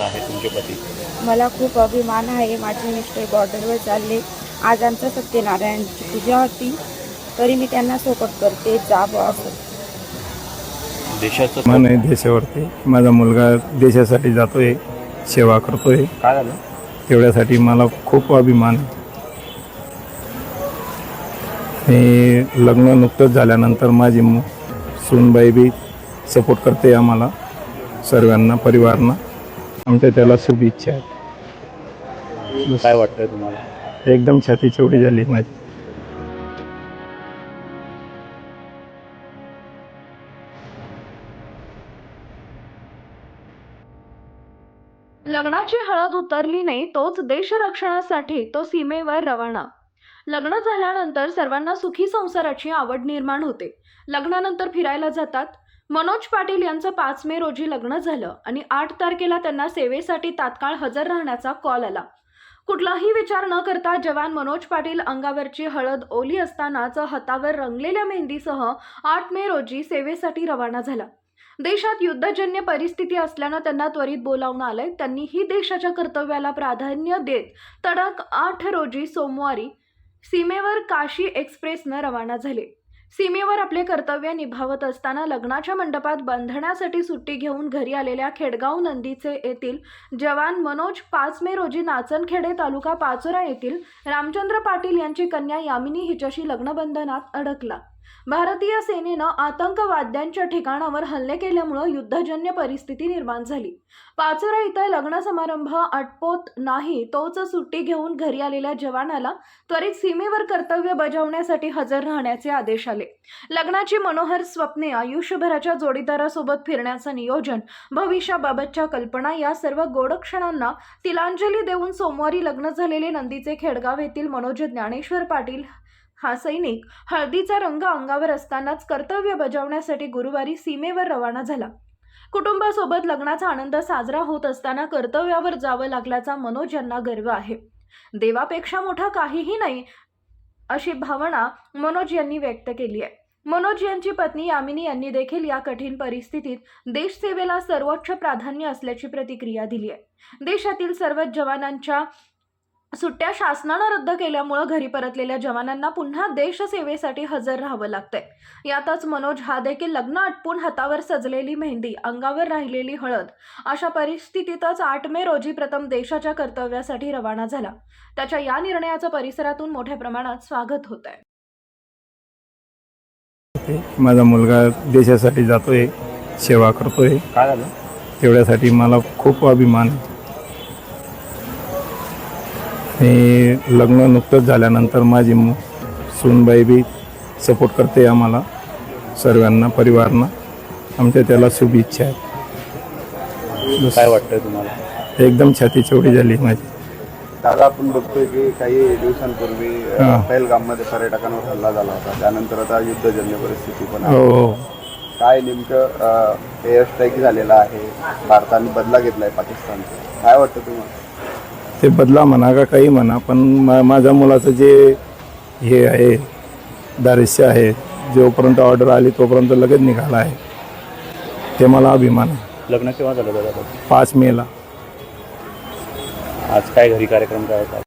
आहे तुमचे पती मला खूप अभिमान आहे. माझे मिस्टर बॉर्डरवर चालले. आज आमच्या सत्यनारायणची पूजा होती. तरी मी त्यांना सपोर्ट करते जावं असं. देशाचं मान आहे देशावरती. माझा मुलगा देशासाठी जातोय सेवा करतोय. काय झालं? तेवढ्यासाठी मला खूप अभिमान आहे. मी लग्न नुकतंच झाल्यानंतर माझी मु सूनबाई बी सपोर्ट करते आम्हाला सर्वांना परिवारांना. आमच्या त्याला शुभेच्छा आहेत. काय वाटतंय तुम्हाला? एकदम छाती चवडी झाली माझी. लग्नाची हळद उतरली नाही तोच देश रक्षणासाठी तो सीमेवर रवाना. लग्न झाल्यानंतर सर्वांना सुखी संसाराची आवड निर्माण होते. लग्नानंतर फिरायला जातात. मनोज पाटील यांचं पाच मे रोजी लग्न झालं आणि आठ तारखेला त्यांना सेवेसाठी तात्काळ हजर राहण्याचा कॉल आला. कुठलाही विचार न करता जवान मनोज पाटील अंगावरची हळद ओली असतानाच हातावर रंगलेल्या मेहंदीसह आठ मे रोजी सेवेसाठी रवाना झाला. देशात युद्धजन्य परिस्थिती असल्यानं त्यांना त्वरित बोलावणं आलंय. त्यांनी ही देशाच्या कर्तव्याला प्राधान्य देत तडक आठ रोजी सोमवारी सीमेवर काशी एक्सप्रेसनं रवाना झाले. सीमेवर आपले कर्तव्य निभावत असताना लग्नाच्या मंडपात बांधण्यासाठी सुट्टी घेऊन घरी आलेल्या खेडगाव नंदीचे येथील जवान मनोज पाच मे रोजी नाचनखेडे तालुका पाचोरा येथील रामचंद्र पाटील यांची कन्या यामिनी हिच्याशी लग्नबंधनात अडकला. भारतीय सेनेनं आतंकवाद्यांच्या ठिकाणावर हल्ले केल्यामुळं युद्धजन्य परिस्थिती निर्माण झाली. पाचोरा इथं लग्न समारंभ आटपोत नाही तोच सुट्टी घेऊन घरी आलेल्या जवानाला त्वरित सीमेवर कर्तव्य बजावण्यासाठी हजर राहण्याचे आदेश आले. लग्नाची मनोहर स्वप्ने आयुष्यभराच्या जोडीदारासोबत फिरण्याचं नियोजन भविष्याबाबतच्या कल्पना या सर्व गोडक्षणांना तिलांजली देऊन सोमवारी लग्न झालेले नंदीचे खेडगाव येथील मनोज ज्ञानेश्वर पाटील हा सैनिक हळदीचा रंग अंगावर असतानाच कर्तव्य बजावण्यासाठी गुरुवारी सीमेवर रवाना झाला. कुटुंबासोबत लग्नाचा आनंद साजरा होत असताना कर्तव्यावर जावं लागल्याचा मनोज यांना गर्व आहे. देवापेक्षा मोठा काहीही नाही अशी भावना मनोज यांनी व्यक्त केली आहे. मनोज यांची पत्नी यामिनी यांनी देखील या कठीण परिस्थितीत देशसेवेला सर्वोच्च प्राधान्य असल्याची प्रतिक्रिया दिली आहे. देशातील सर्व जवानांच्या सुट्ट्या शासनानं रद्द केल्यामुळं घरी परतलेल्या जवानांना पुन्हा देशसेवेसाठी हजर राहावं लागतंय. यातच मनोज हा देखील लग्न आटपून हातावर सजलेली मेहंदी अंगावर राहिलेली हळद अशा परिस्थितीतच आठ मे रोजी प्रथम देशाच्या कर्तव्यासाठी रवाना झाला. त्याच्या या निर्णयाचं परिसरातून मोठ्या प्रमाणात स्वागत होत आहे माझा मुलगा देशासाठी जातोय सेवा करतोय. काय झालं? तेवढ्यासाठी मला खूप अभिमान मी लग्न नुकतंच झाल्यानंतर माझी मु सूनबाई बी सपोर्ट करते आम्हाला सर्वांना परिवारांना. आमच्या त्याला शुभेच्छा आहेत. काय वाटतंय तुम्हाला? एकदम छाती चवडी झाली माझी. दादा आपण बघतोय की काही दिवसांपूर्वी. पहलगाममध्ये पर्यटकांवर हल्ला झाला होता. त्यानंतर आता युद्धजन्य परिस्थिती पण हो हो. काय नेमकं एअर स्ट्राईक झालेला आहे? भारताने बदला घेतलाय पाकिस्तानचा. काय वाटतं तुम्हाला? ते बदला म्हणा का काही म्हणा पण मा माझ्या मुलाचं जे हे आहे दारिश्य आहे जोपर्यंत ऑर्डर आली तोपर्यंत लगेच निघाला आहे. ते मला अभिमान आहे. लग्न केव्हा झालं दादा? पाच मेला. आज काय घरी कार्यक्रम काय होता?